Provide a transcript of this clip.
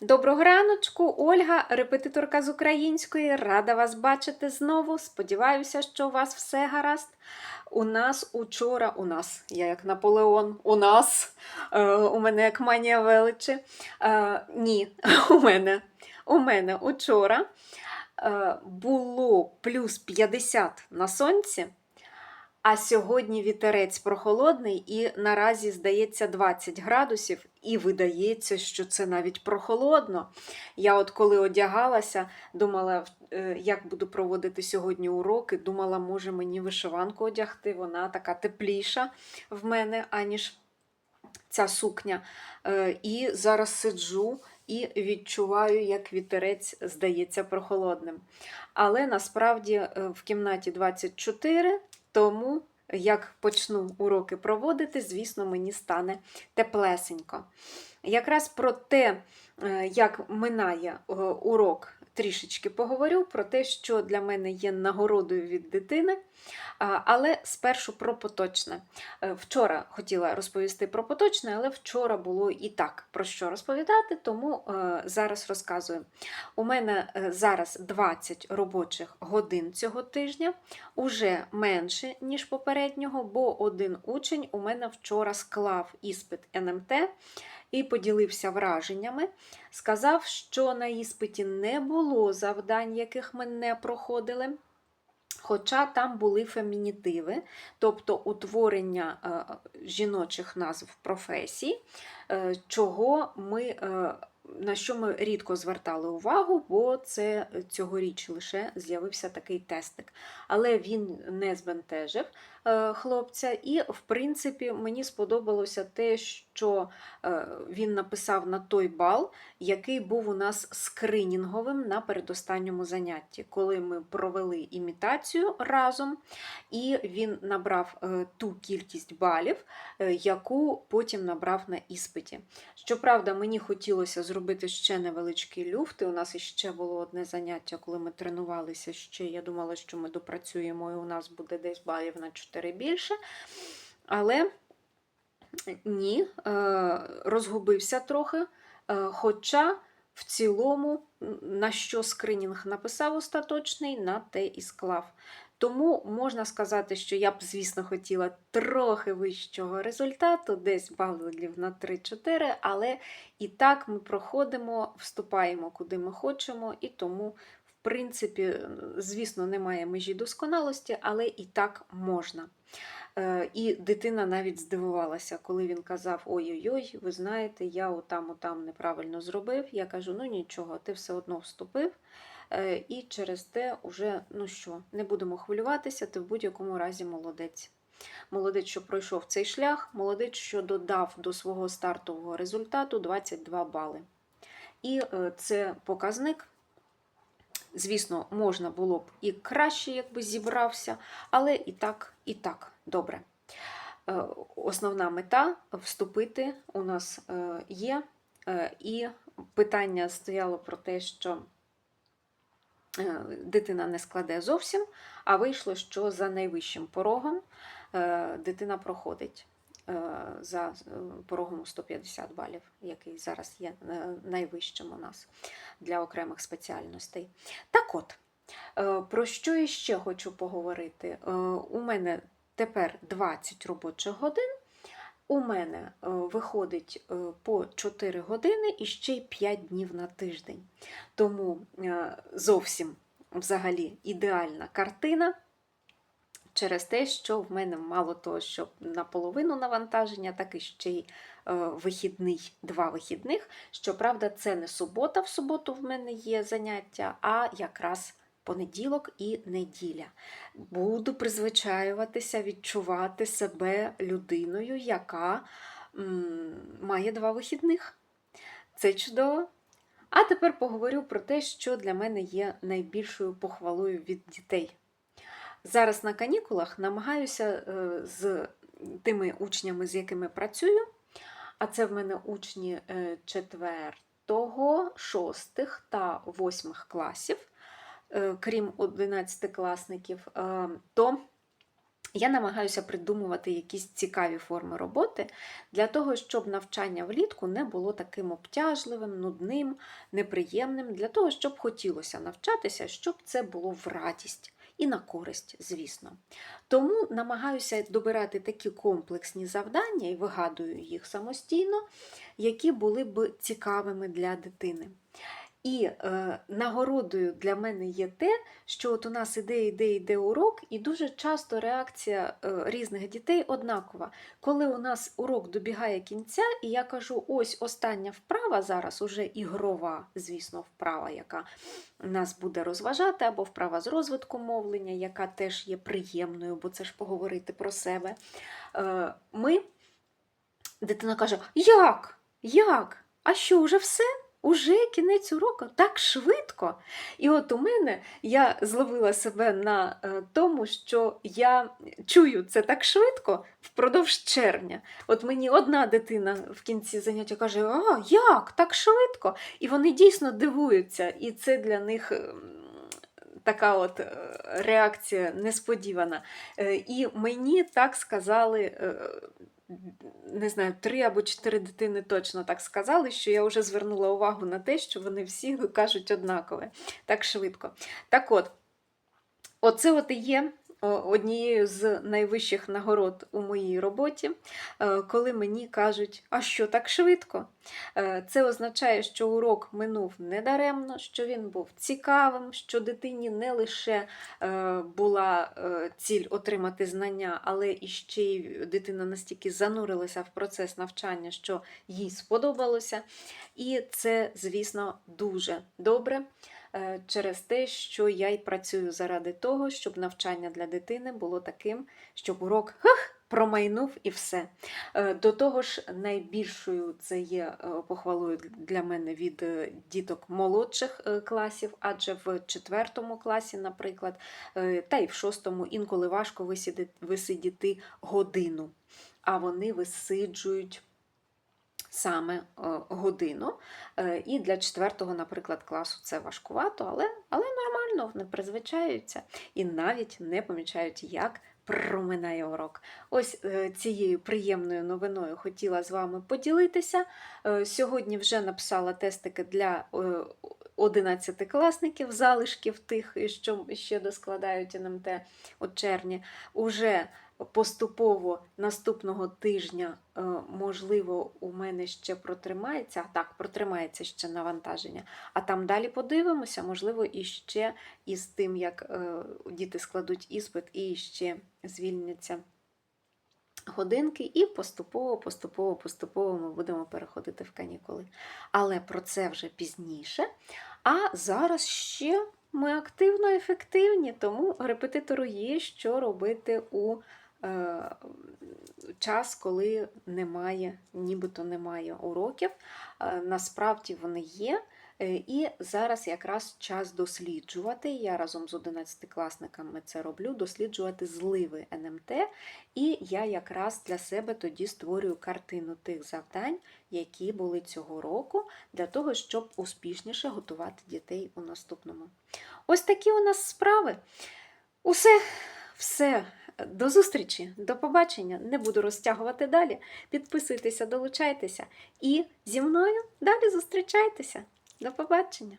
Доброго раночку, Ольга, репетиторка з української. Рада вас бачити знову. Сподіваюся, що у вас все гаразд. У нас учора, у нас, я як Наполеон, у нас, е, у мене як манія величі. Е, ні, у мене, у мене учора е, було плюс 50 на сонці. А сьогодні вітерець прохолодний і наразі здається 20 градусів, і видається, що це навіть прохолодно. Я от коли одягалася, думала, е, як буду проводити сьогодні уроки, думала, може мені вишиванку одягти, вона така тепліша в мене, аніж ця сукня. Е, І зараз сиджу і відчуваю, як вітерець здається прохолодним. Але насправді е, в кімнаті 24, тому як почну уроки проводити, звісно, мені стане теплесенько. Якраз про те, е, як минає е, урок, трішечки поговорю, про те, що для мене є нагородою від дитини. Але спершу про поточне. Е, Вчора хотіла розповісти про поточне, але вчора було і так про що розповідати, тому е, зараз розказую. У мене е, зараз 20 робочих годин цього тижня, уже менше, ніж попереднього, бо один учень у мене вчора склав іспит НМТ і поділився враженнями. Сказав, що на іспиті не було завдань, яких ми не проходили. Хоча там були фемінітиви, тобто утворення е, жіночих назв професій, е, чого ми, е, на що ми рідко звертали увагу, бо це цьогоріч лише з'явився такий тестик. Але він не збентежив хлопця, і, в принципі, мені сподобалося те, що е, він написав на той бал, який був у нас скринінговим на передостанньому занятті, коли ми провели імітацію разом, і він набрав е, ту кількість балів, е, яку потім набрав на іспиті. Щоправда, мені хотілося зробити ще невеличкі люфти. У нас іще було одне заняття, коли ми тренувалися ще. Я думала, що ми допрацюємо, і у нас буде десь балів на 4 більше. Але ні, е, розгубився трохи. Е, Хоча в цілому, на що скринінг написав остаточний, на те і склав. Тому можна сказати, що я б, звісно, хотіла трохи вищого результату, десь балів на 3-4, але і так ми проходимо, вступаємо куди ми хочемо, і тому, принципі, звісно, немає межі досконалості, але і так можна. Е, І дитина навіть здивувалася, коли він казав: Ой-ой-ой, ви знаєте, я отам, отам неправильно зробив. Я кажу: ну нічого, ти все одно вступив. Е, І через те уже, ну що, не будемо хвилюватися, ти в будь-якому разі молодець. Молодець, що пройшов цей шлях, молодець, що додав до свого стартового результату 22 бали. І е, це показник. Звісно, можна було б і краще, якби зібрався, але і так, і так. Добре. Е, Основна мета вступити у нас е, є, Е, і питання стояло про те, що дитина не складе зовсім, а вийшло, що за найвищим порогом дитина проходить за е, порогом 150 балів, який зараз є е, найвищим у нас для окремих спеціальностей. Так от, е, про що я ще хочу поговорити? Е, У мене тепер 20 робочих годин. У мене е, виходить е, по 4 години і ще й 5 днів на тиждень. Тому е, зовсім взагалі ідеальна картина через те, що в мене мало того, що наполовину навантаження, так і ще й е, вихідний, два вихідних. Щоправда, це не субота, в суботу в мене є заняття, а якраз понеділок і неділя. Буду призвичаюватися, відчувати себе людиною, яка м, має два вихідних. Це чудово. А тепер поговорю про те, що для мене є найбільшою похвалою від дітей. Зараз на канікулах намагаюся е, з тими учнями, з якими працюю, а це в мене учні 4, 6 та 8 класів, е, крім 11 класників, е, то Я намагаюся придумувати якісь цікаві форми роботи для того, щоб навчання влітку не було таким обтяжливим, нудним, неприємним, для того, щоб хотілося навчатися, щоб це було в радість і на користь, звісно. Тому намагаюся добирати такі комплексні завдання і вигадую їх самостійно, які були б цікавими для дитини. І е, нагородою для мене є те, що от у нас іде, іде, іде урок, і дуже часто реакція е, різних дітей однакова. Коли у нас урок добігає кінця, і я кажу, ось остання вправа зараз, уже ігрова, звісно, вправа, яка нас буде розважати, або вправа з розвитку мовлення, яка теж є приємною, бо це ж поговорити про себе. Е, ми, дитина каже: Як? Як? А що, уже все? Уже кінець уроку так швидко. І от у мене я зловила себе на е, тому, що я чую це так швидко впродовж червня. От мені одна дитина в кінці заняття каже: А, як? Так швидко? І вони дійсно дивуються, і це для них. ем, Така от е, реакція несподівана. Е, І мені так сказали не знаю, три або чотири дитини точно так сказали, що я вже звернула увагу на те, що вони всі кажуть однакове так швидко. Так от, оце от і є однією з найвищих нагород у моїй роботі, е, коли мені кажуть, а що так швидко? Е, Це означає, що урок минув недаремно, що він був цікавим, що дитині не лише е, була е, ціль отримати знання, але і ще й дитина настільки занурилася в процес навчання, що їй сподобалося. І це, звісно, дуже добре е, через те, що я й працюю заради того, щоб навчання для дитини було таким, щоб урок хах, промайнув і все. Е, До того ж, найбільшою це є е, похвалою для мене від е, діток молодших е, класів, адже в четвертому класі, наприклад, е, та й в шостому інколи важко висидіти годину, а вони висиджують саме е, годину. Е, І для четвертого, наприклад, класу це важкувато, але, але нормально, вони призвичаються і навіть не помічають, як проминає урок. Ось е, цією приємною новиною хотіла з вами поділитися. Сьогодні вже написала тестики для е, 11-класників, залишків тих, що ще доскладають НМТ у червні. Уже поступово наступного тижня, е, можливо, у мене ще протримається, так, протримається ще навантаження. А там далі подивимося, можливо, і ще із тим, як е, діти складуть іспит і ще звільняться годинки, і поступово, поступово, поступово ми будемо переходити в канікули. Але про це вже пізніше. А зараз ще ми активно ефективні, тому репетитору є що робити у час, коли немає, нібито немає уроків. Е, насправді вони є. Е, І зараз якраз час досліджувати. Я разом з 11-класниками це роблю, досліджувати зливи НМТ. І я якраз для себе тоді створюю картину тих завдань, які були цього року, для того, щоб успішніше готувати дітей у наступному. Ось такі у нас справи. Усе, все. До зустрічі, до побачення. Не буду розтягувати далі. Підписуйтеся, долучайтеся і зі мною далі зустрічайтеся. До побачення!